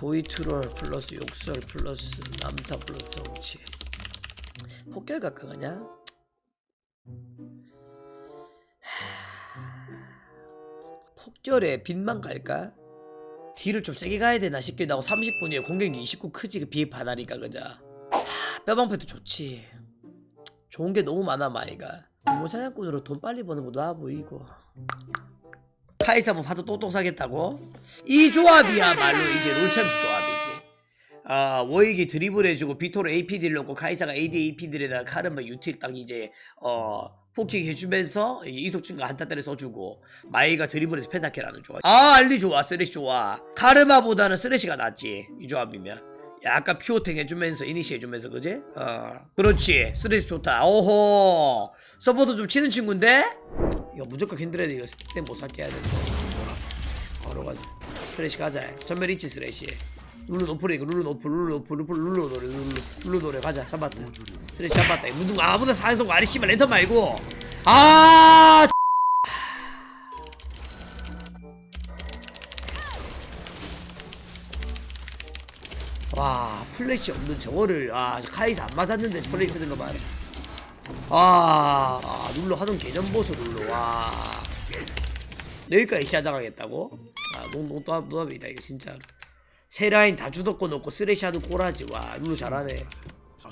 고이 트롤 플러스 욕설 플러스 남타 플러스 정치. 폭결 각각 가냐? 폭결에 빈만 갈까? 딜을 좀 세게 가야 되나 싶기도 하고 30분이에 공격력 29 크지 그 비에 반하니까 그자 하, 뼈방패도 좋지. 좋은 게 너무 많아 마이가. 무사냥꾼으로 돈 빨리 버는 거 나아 보이고 카이사 뭐 봐도 똑똑 사겠다고? 이 조합이야말로 이제 롤챔스 조합이지 아 워익이 드리블 해주고 비토를 AP 딜 넣고 카이사가 AD AP 딜에다가 카르마 유틸 딱 이제 어 포킹 해주면서 이제 이속 증가 한타 때를 써주고 마이가 드리블에서 펜타케라는 조합 아 알리 좋아 쓰레쉬 좋아 카르마보다는 쓰레쉬가 낫지 이 조합이면 약간 피오탱 해주면서 이니시 해주면서 그지? 어 그렇지 쓰레쉬 좋다 오호 서포터 좀 치는 친구인데? 이거 무조건 킨드레드 이거 땡못 살게 해야 된다 바로 가자 쓰레쉬 가자. 전멸 있지 쓰레쉬. 룰루 노프레 이거 룰루 노프 룰루 노프 룰루 룰루 노래 룰루 룰루 노래 가자. 잡았다. 쓰레쉬 잡았다. 무슨 아무나 사연속 말이 씨발 랜턴 말고. 아 와 플래시 없는 저거를 아 카이사 안 맞았는데 플레이 쓰는 거 봐라 아, 아 룰루 하던 개념 보소 룰루 와. 여기까지 시작하겠다고? 아 농농 또합이다 이거 진짜로. 세 라인 다 주도권 놓고 하는 꼬라지. 와 룰루 잘하네.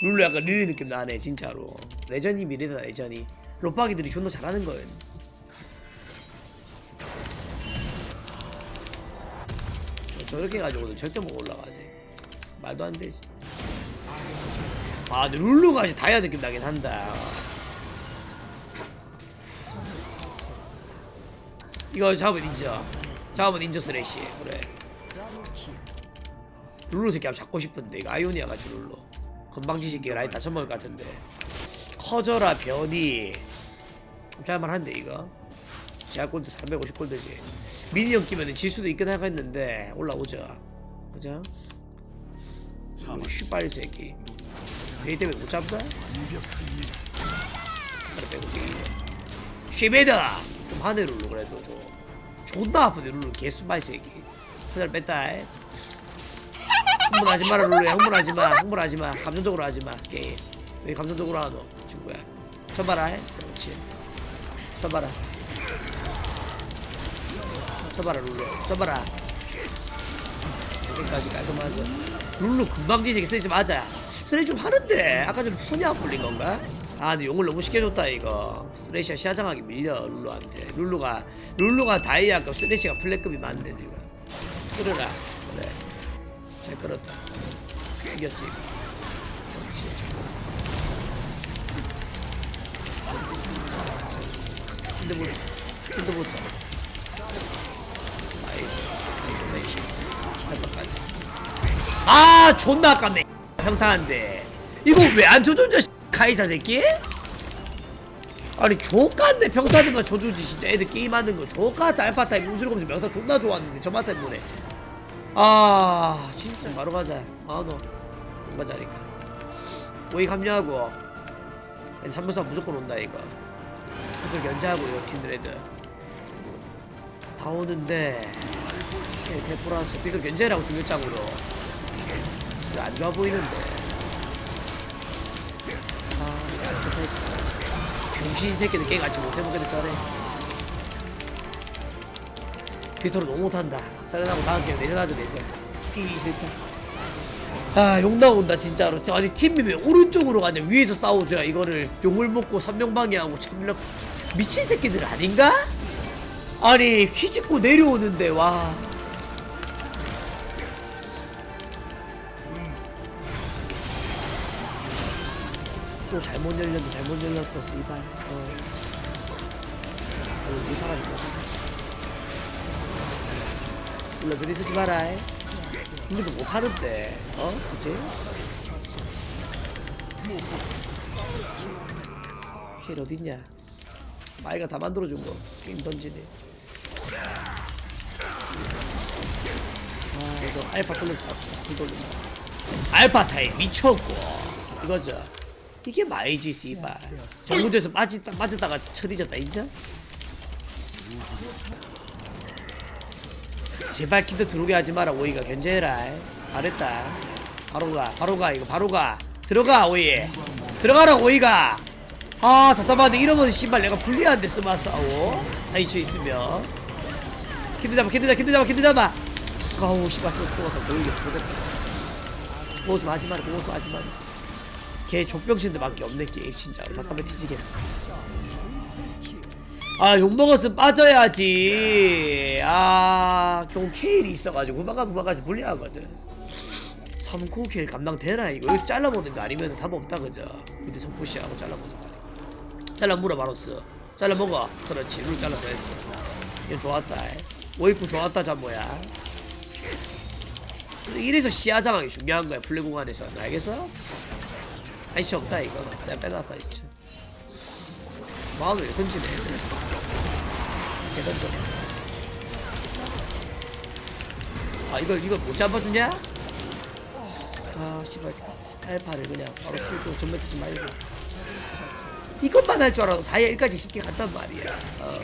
룰루 약간 릴리 느낌 나네 진짜로. 레전이 미래다 레전이. 롯박이들이 존나 잘하는 거예요. 저- 저렇게 가지고는 절대 못 올라가지. 말도 안 되지. 아 근데 룰루가 이제 다이아 느낌 나긴 한다 이거 잡으면 인정. 잡으면 인정 쓰레쉬. 그래. 룰루 새끼 한번 잡고 싶은데 이거 아이오니아 가지고 룰루. 건방지 새끼 라인 다 처먹을 것 같은데. 커져라 변이. 잘만한데 이거. 제약골드 450골드지. 미니언 끼면 질 수도 있긴 하겠는데 올라오죠 그죠? 슈빨 새끼. 베이 때문에 못 잡나? 그래 빼고 쉐베다 좀 하네 룰루 그래도 좀 존나 아프네 룰루 개수발 새끼. 하나를 뺐다. 에. 흥분하지 마라 룰루야 흥분하지 마. 흥분하지 마. 감정적으로 하지 마 게임. 왜 감정적으로 하노 친구야? 쳐봐라 에. 그렇지. 쳐봐라. 쳐봐라 룰루 쳐봐라. 여기까지 깔끔하죠 룰루 금방 뒤지게 쓰지 맞아 쓰레기 좀 하는데. 아까 전에 손이 안 풀린 건가? 아 근데 용을 너무 쉽게 줬다 이거. 쓰레시가 시야장하게 밀려 룰루한테. 룰루가 룰루가 다이아급 쓰레시가 플랫급이 많은데 지금. 끌어라. 그래. 잘 끌었다. 이겼지 그렇지 근데 뭐 나이스 할까지 아 존나 아깝네. 평타한데 이거 왜안 줘주냐 카이사 새끼? 아니 족같네. 평타들만 줘주지 진짜. 애들 게임하는 거. 족같다 알파타임 운수를 명사 존나 좋았는데 저만 때문에. 아 진짜. 바로 가자. 아너 뭔가 자니까 오이 합류하고. 3분사 무조건 온다 이거. 그들 견제하고 이거 킨드레드 다 오는데. 대포라서 이거 견제라고 중요장으로. 안 좋아 보이는데 병신 새끼들 게임 같이 못해보겠네 썰해 비토로 너무 못한다. 썰해나고 다음 게임 내전하자 내전. 이 싫다 아 욕 나온다 진짜로. 아니 팀이 왜 오른쪽으로 가냐. 위에서 싸워줘야 이거를 용을 먹고 삼명방해하고 참력 미친 새끼들 아닌가? 아니 휘짓고 내려오는데 와 또 잘못 열렸는데 잘못 열렸어 씨발. 어. 어, 이 사람이 몰라 그리 쓰지 마라 근데도 못하는데 어? 그치? 킬 어딨냐? 마이가 다 만들어준 거 게임 던지네 아 이거 알파 플러스 합시다 불돌린다 알파 타임 미쳤고. 이거죠 이게 마이지 씨발. 정구조에서 빠졌다, 빠졌다가 쳐디졌다 인정? 제발 키드 들어오게 하지 마라 오이가. 견제해라 잘했다. 바로 가 바로 가 이거 바로 가. 들어가 오이 들어가라 오이가. 아 답답한데 이러면 씨발 내가 불리한데 스마 싸워 사이초 있으면. 키드 잡아 키드 잡아 키드 잡아 키드 잡아. 아우 씨발 스마 쏘아서 너희게 좋겠다 보고서 하지 마라 보고서 하지 마라 걔 족병신들밖에 없네 게임 진짜로 답답해 뒤지겠네 아 욕먹었으면 빠져야지. 아 겨우 케일이 있어가지고 후방가 후방까지 불리하거든. 3코 케일 감당되나 이거? 여기서 잘라보든가 아니면 답 없다 그죠? 근데 성푸시하고 잘라보든가 잘라 물어 바로스. 잘라 먹어. 그렇지. 룰 잘라 됐어. 이건 좋았다. 오이쿠 좋았다 근데 이래서 시야 장악이 중요한 거야 플레이 공간에서. 알겠어? 아이씨 없다 이거. 내가 빼놨어 아이씨. 마음을 던지네. 개 던져. 아 이걸 이걸 못 잡아주냐? 아 씨발. 알파를 그냥 바로 풀고 전매 쓰지 말고. 이것만 할 줄 알아도 다이아 1까지 쉽게 갔단 말이야. 어.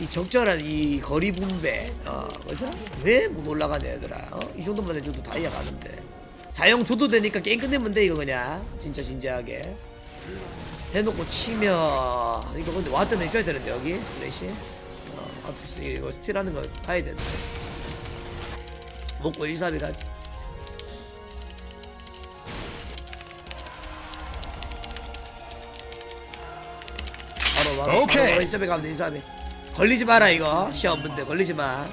이 적절한 이 거리 분배. 어 그죠? 왜 못 올라가냐 얘들아. 어? 이 정도만 해줘도 다이아 가는데 사용 줘도 되니까 게임 끝내면 돼 이거 그냥. 진짜 진지하게. 대놓고 치면 이거 근데 와드 내줘야 되는데 여기? 플래시? 어 앞에서 이거 스틸하는 거 봐야 되는데. 먹고 1, 3일 가지. 바로 바로 오케이. 바로 1, 3일 가면 돼 1, 3일 걸리지 마라 이거. 시험 문제 걸리지 마.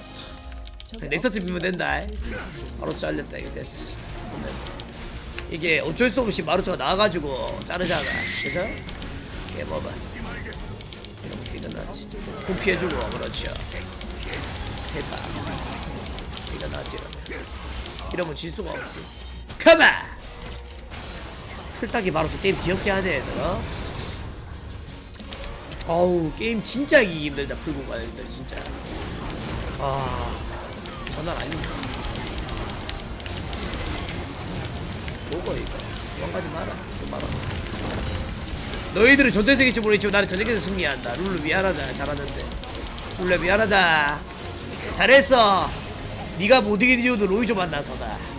넥서스 비면 된다. 바로 잘렸다 이거 됐어 이게 어쩔 수 없이 마루처가 나와가지고 자르잖아 그죠? 뭐봐 이렇게 일어나지 공 피해주고 그렇죠. 대박. 일어나지 이러면. 이러면 질 수가 없지 컴온 풀따기 마루처 게임 귀엽게 하네 얘들 어? 어우 게임 진짜 이기 힘들다 풀고 가야 들 진짜. 아 장난 아닙니다 뭐고 이거 도망가지 마라. 좀 마라. 너희들은 전대세계일지 모르겠지만 나는 전세계에서 승리한다. 룰루 미안하다. 잘하는데. 룰루 미안하다. 잘했어. 네가 못 이긴 이유도 로이조 만나서다